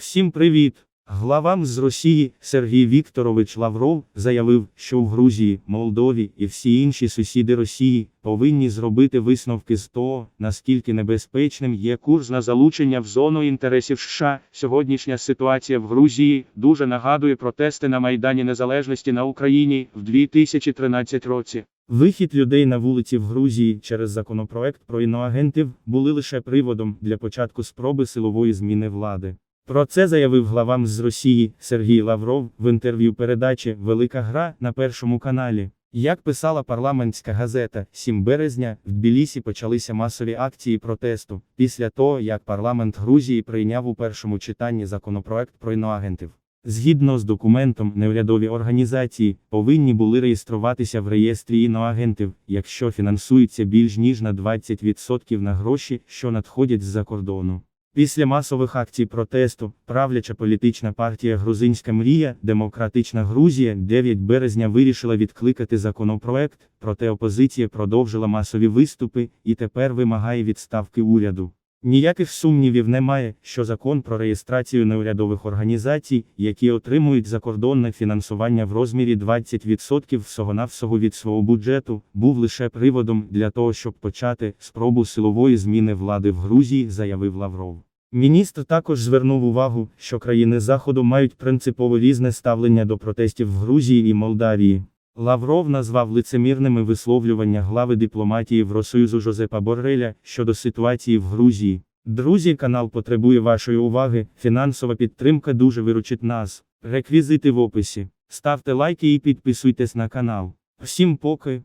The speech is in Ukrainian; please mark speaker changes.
Speaker 1: Всім привіт! Главам з Росії Сергій Вікторович Лавров заявив, що в Грузії, Молдові і всі інші сусіди Росії повинні зробити висновки з того, наскільки небезпечним є курс на залучення в зону інтересів США. Сьогоднішня ситуація в Грузії дуже нагадує протести на Майдані Незалежності на Україні в 2013 році. Вихід людей на вулиці в Грузії через законопроект про іноагентів були лише приводом для початку спроби силової зміни влади. Про це заявив главам з Росії Сергій Лавров в інтерв'ю передачі Велика гра на першому каналі. Як писала парламентська газета, 7 березня в Тбілісі почалися масові акції протесту після того, як парламент Грузії прийняв у першому читанні законопроект про іноагентів. Згідно з документом, неурядові організації повинні були реєструватися в реєстрі іноагентів, якщо фінансуються більш ніж на 20% на гроші, що надходять з-за кордону. Після масових акцій протесту, правляча політична партія Грузинська мрія, Демократична Грузія 9 березня вирішила відкликати законопроект, проте опозиція продовжила масові виступи і тепер вимагає відставки уряду. Ніяких сумнівів немає, що закон про реєстрацію неурядових організацій, які отримують закордонне фінансування в розмірі 20% всього-навсього від свого бюджету, був лише приводом для того, щоб почати спробу силової зміни влади в Грузії, заявив Лавров. Міністр також звернув увагу, що країни Заходу мають принципово різне ставлення до протестів в Грузії і Молдавії. Лавров назвав лицемірними висловлювання глави дипломатії Євросоюзу Жозепа Борреля щодо ситуації в Грузії. Друзі, канал потребує вашої уваги. Фінансова підтримка дуже виручить нас. Реквізити в описі. Ставте лайки і підписуйтесь на канал. Всім поки.